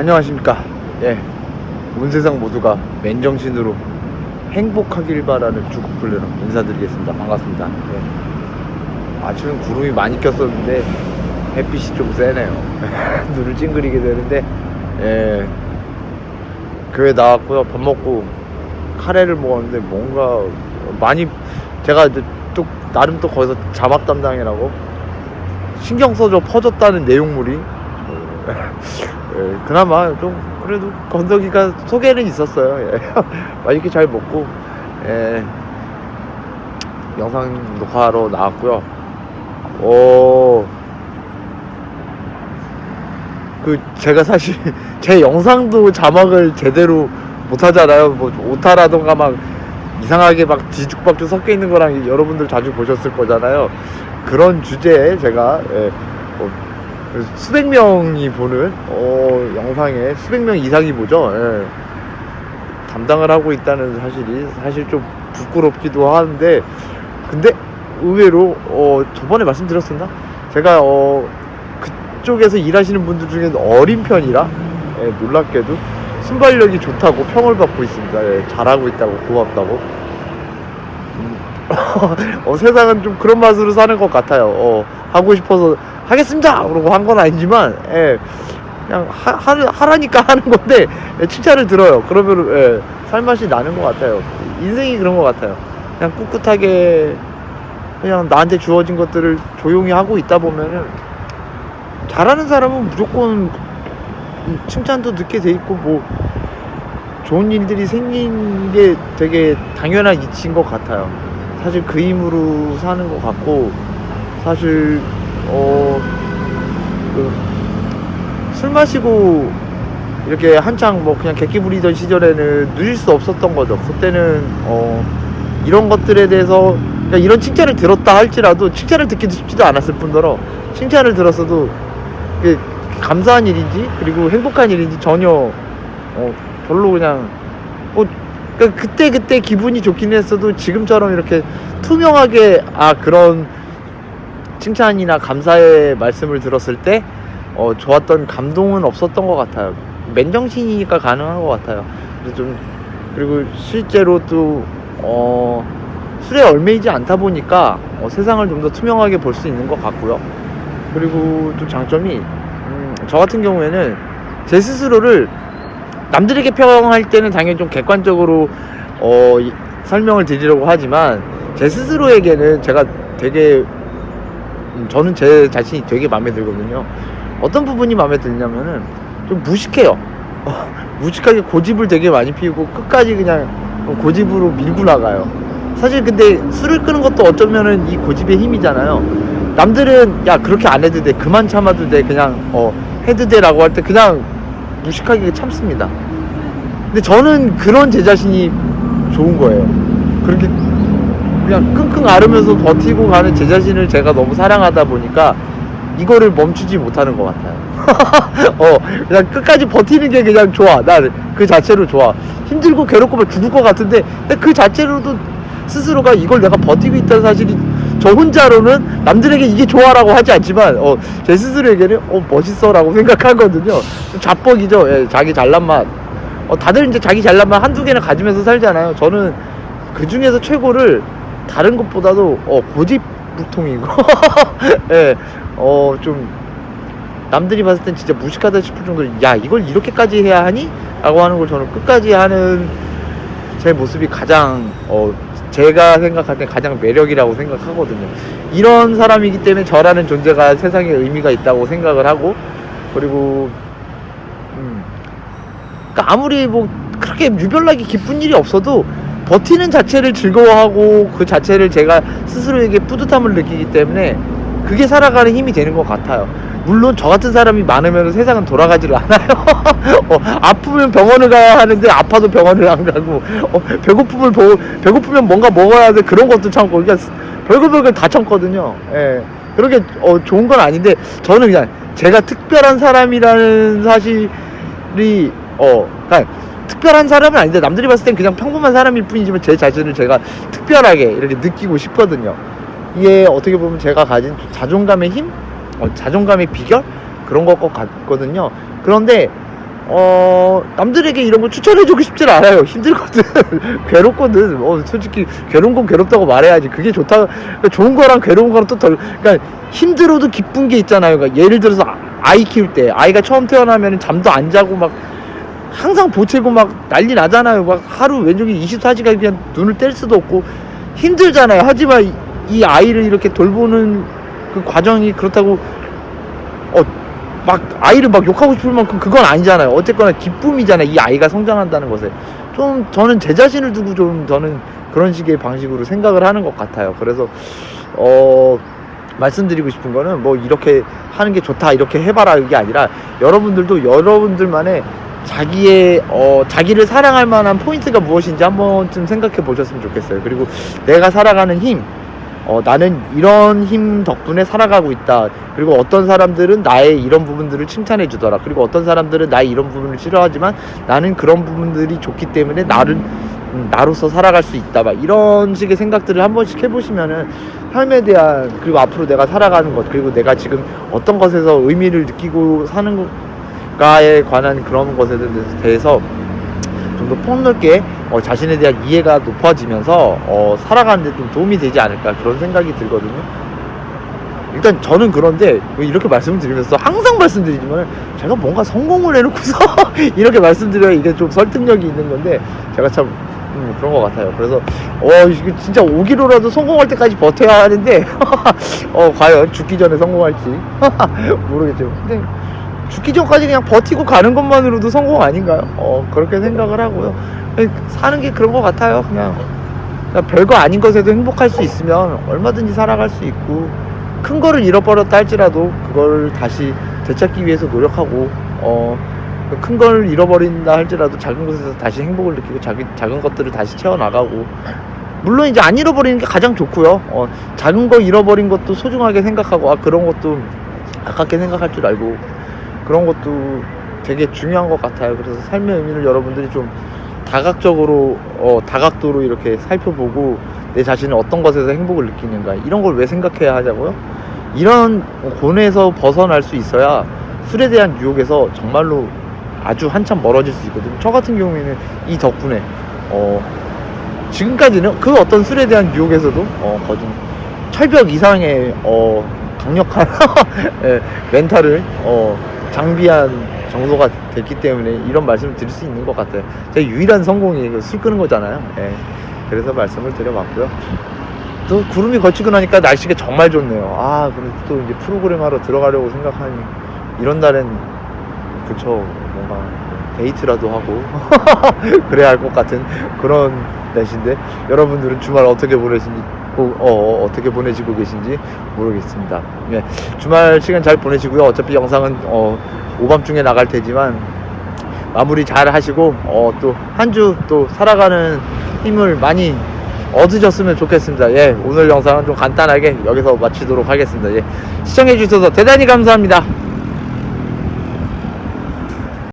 안녕하십니까. 예. 온 세상 모두가 맨정신으로 행복하길 바라는 주국플레로 인사드리겠습니다. 반갑습니다. 예. 아침엔 구름이 많이 꼈었는데 햇빛이 좀 세네요. 눈을 찡그리게 되는데, 예. 교회 나왔고요. 밥 먹고 카레를 먹었는데 뭔가 많이 제가 이제 또 나름 또 거기서 자막 담당이라고 신경 써줘 퍼졌다는 내용물이 예, 그나마 좀 그래도 건더기가 속에는 있었어요. 예. 맛있게 잘 먹고 예, 영상 녹화하러 나왔고요. 오, 그 제가 사실 제 영상도 자막을 제대로 못 하잖아요. 뭐 오타라던가 막 이상하게 막 뒤죽박죽 섞여 있는 거랑 여러분들 자주 보셨을 거잖아요. 그런 주제에 제가 예, 어, 수백 명이 보는 어, 영상에 수백 명 이상이 보죠. 예. 담당을 하고 있다는 사실이 사실 좀 부끄럽기도 하는데 근데 의외로 어, 저번에 말씀드렸었나? 제가 어, 그쪽에서 일하시는 분들 중에는 어린 편이라 예, 놀랍게도 순발력이 좋다고 평을 받고 있습니다. 예, 잘하고 있다고 고맙다고. 음, 어, 세상은 좀 그런 맛으로 사는 것 같아요. 어, 하고 싶어서 하겠습니다. 그러고 한 건 아니지만 예, 그냥 하, 하, 하 라니까 하는 건데 예, 칭찬을 들어요. 그러면 예, 살맛이 나는 것 같아요. 인생이 그런 것 같아요. 그냥 꿋꿋하게 그냥 나한테 주어진 것들을 조용히 하고 있다 보면은 잘하는 사람은 무조건 칭찬도 듣게 돼 있고 뭐 좋은 일들이 생긴 게 되게 당연한 이치인 것 같아요. 사실 그 힘으로 사는 것 같고 사실 어술 마시고 이렇게 한창 뭐 그냥 객기 부리던 시절에는 누릴 수 없었던 거죠. 그때는 어 이런 것들에 대해서 그러니까 이런 칭찬을 들었다 할지라도 칭찬을 듣기도 쉽지도 않았을 뿐더러 칭찬을 들었어도 그게 감사한 일인지 그리고 행복한 일인지 전혀 어 별로 그냥 뭐 그러니까 그때 그때 기분이 좋긴 했어도 지금처럼 이렇게 투명하게 아 그런 칭찬이나 감사의 말씀을 들었을 때 어, 좋았던 감동은 없었던 것 같아요. 맨정신이니까 가능한 것 같아요. 좀 그리고 실제로 또 어, 술에 얼매이지 않다 보니까 어, 세상을 좀 더 투명하게 볼 수 있는 것 같고요. 그리고 또 장점이 음, 저 같은 경우에는 제 스스로를 남들에게 평할 때는 당연히 좀 객관적으로 어, 이- 설명을 드리려고 하지만 제 스스로에게는 제가 되게 음, 저는 제 자신이 되게 마음에 들거든요. 어떤 부분이 마음에 드냐면은 좀 무식해요. 어, 무식하게 고집을 되게 많이 피우고 끝까지 그냥 고집으로 밀고 나가요. 사실 근데 술을 끄는 것도 어쩌면은 이 고집의 힘이잖아요. 남들은 야 그렇게 안 해도 돼 그만 참아도 돼 그냥 어 해도 돼라고 할 때 그냥 무식하게 참습니다. 근데 저는 그런 제 자신이 좋은 거예요. 그렇게 그냥 끙끙 앓으면서 버티고 가는 제 자신을 제가 너무 사랑하다 보니까 이거를 멈추지 못하는 것 같아요. 어, 그냥 끝까지 버티는 게 그냥 좋아. 나 그 자체로 좋아. 힘들고 괴롭고 막 죽을 것 같은데, 근데 그 자체로도 스스로가 이걸 내가 버티고 있다는 사실이 저 혼자로는 남들에게 이게 좋아라고 하지 않지만, 어, 제 스스로에게는, 어, 멋있어라고 생각하거든요. 자뻑이죠. 예, 자기 잘난 맛. 어, 다들 이제 자기 잘난 맛 한두 개는 가지면서 살잖아요. 저는 그 중에서 최고를 다른 것보다도, 어, 고집불통이고, 예, 어, 좀, 남들이 봤을 땐 진짜 무식하다 싶을 정도로 야 이걸 이렇게까지 해야 하니? 라고 하는 걸 저는 끝까지 하는 제 모습이 가장 어 제가 생각할 때 가장 매력이라고 생각하거든요 이런 사람이기 때문에 저라는 존재가 세상에 의미가 있다고 생각을 하고 그리고 음 그러니까 아무리 뭐 그렇게 유별나게 기쁜 일이 없어도 버티는 자체를 즐거워하고 그 자체를 제가 스스로에게 뿌듯함을 느끼기 때문에 그게 살아가는 힘이 되는 것 같아요. 물론 저 같은 사람이 많으면 세상은 돌아가지를 않아요. 어, 아프면 병원을 가야 하는데 아파도 병원을 안 가고 어, 배고픔을 보, 배고프면 뭔가 먹어야 돼 그런 것도 참고 그러니까 별거 별걸 다 참거든요. 예. 그런 게 어, 좋은 건 아닌데 저는 그냥 제가 특별한 사람이라는 사실이 어 그러니까 특별한 사람은 아닌데 남들이 봤을 땐 그냥 평범한 사람일 뿐이지만 제 자신을 제가 특별하게 이렇게 느끼고 싶거든요. 이게 어떻게 보면 제가 가진 자존감의 힘, 어, 자존감의 비결? 그런 것 같거든요. 그런데 어 남들에게 이런 걸 추천해주고 싶진 않아요. 힘들거든. 괴롭거든. 어 솔직히 괴로운 건 괴롭다고 말해야지. 그게 좋다. 그러니까 좋은 거랑 괴로운 거랑 또 덜 그러니까 힘들어도 기쁜 게 있잖아요. 그러니까 예를 들어서 아- 아이 키울 때 아이가 처음 태어나면 잠도 안 자고 막 항상 보채고 막 난리 나잖아요. 막 하루 왼쪽에 24시간 그냥 눈을 뗄 수도 없고 힘들잖아요. 하지만 이, 이 아이를 이렇게 돌보는 그 과정이 그렇다고 어 막 아이를 막 욕하고 싶을 만큼 그건 아니잖아요. 어쨌거나 기쁨이잖아요. 이 아이가 성장한다는 것에 좀 저는 제 자신을 두고 좀 저는 그런 식의 방식으로 생각을 하는 것 같아요. 그래서 어 말씀드리고 싶은 거는 뭐 이렇게 하는 게 좋다 이렇게 해봐라 이게 아니라 여러분들도 여러분들만의 자기의 어 자기를 사랑할 만한 포인트가 무엇인지 한 번쯤 생각해 보셨으면 좋겠어요. 그리고 내가 살아가는 힘 어, 나는 이런 힘 덕분에 살아가고 있다. 그리고 어떤 사람들은 나의 이런 부분들을 칭찬해 주더라. 그리고 어떤 사람들은 나의 이런 부분을 싫어하지만 나는 그런 부분들이 좋기 때문에 나를 음, 나로서 살아갈 수 있다. 막 이런 식의 생각들을 한 번씩 해보시면은 삶에 대한 그리고 앞으로 내가 살아가는 것 그리고 내가 지금 어떤 것에서 의미를 느끼고 사는 것가에 관한 그런 것에 대해서 좀 더 폭넓게 어, 자신에 대한 이해가 높아지면서 어, 살아가는데 좀 도움이 되지 않을까 그런 생각이 들거든요. 일단 저는 그런데 왜 이렇게 말씀을 드리면서 항상 말씀드리지만 제가 뭔가 성공을 해놓고서 이렇게 말씀드려야 이게 좀 설득력이 있는 건데 제가 참 음, 그런 것 같아요. 그래서 어 이게 진짜 5기로라도 성공할 때까지 버텨야 하는데 어 과연 죽기 전에 성공할지 모르겠죠. 근데 죽기 전까지 그냥 버티고 가는 것만으로도 성공 아닌가요? 어 그렇게 생각을 하고요. 사는 게 그런 것 같아요. 그냥, 그냥 별거 아닌 것에도 행복할 수 있으면 얼마든지 살아갈 수 있고 큰 거를 잃어버렸다 할지라도 그걸 다시 되찾기 위해서 노력하고 어. 큰 걸 잃어버린다 할지라도 작은 것에서 다시 행복을 느끼고 작은, 작은 것들을 다시 채워나가고 물론 이제 안 잃어버리는 게 가장 좋고요 어, 작은 거 잃어버린 것도 소중하게 생각하고 아 그런 것도 아깝게 생각할 줄 알고 그런 것도 되게 중요한 것 같아요. 그래서 삶의 의미를 여러분들이 좀 다각적으로, 어, 다각도로 이렇게 살펴보고 내 자신은 어떤 것에서 행복을 느끼는가 이런 걸 왜 생각해야 하자고요? 이런 고뇌에서 벗어날 수 있어야 술에 대한 유혹에서 정말로 아주 한참 멀어질 수 있거든요. 저 같은 경우에는 이 덕분에 어, 지금까지는 그 어떤 술에 대한 유혹에서도 어, 거진 철벽 이상의 어, 강력한 예, 멘탈을 어, 장비한 정도가 됐기 때문에 이런 말씀을 드릴 수 있는 것 같아요. 제 유일한 성공이 그술 끄는 거잖아요. 예. 그래서 말씀을 드려봤고요. 또 구름이 거치고 나니까 날씨가 정말 좋네요. 아, 그래도 또 이제 프로그램 하러 들어가려고 생각하니 이런 날엔 그쵸 뭔가 데이트라도 하고 그래야 할 것 같은 그런 날씨인데 여러분들은 주말 어떻게 보내신지 어, 어, 어떻게 보내시고 계신지 모르겠습니다. 예, 주말 시간 잘 보내시고요. 어차피 영상은 어, 오밤중에 나갈 테지만 마무리 잘 하시고 어, 또한 주 또 살아가는 힘을 많이 얻으셨으면 좋겠습니다. 예, 오늘 영상은 좀 간단하게 여기서 마치도록 하겠습니다. 예, 시청해 주셔서 대단히 감사합니다.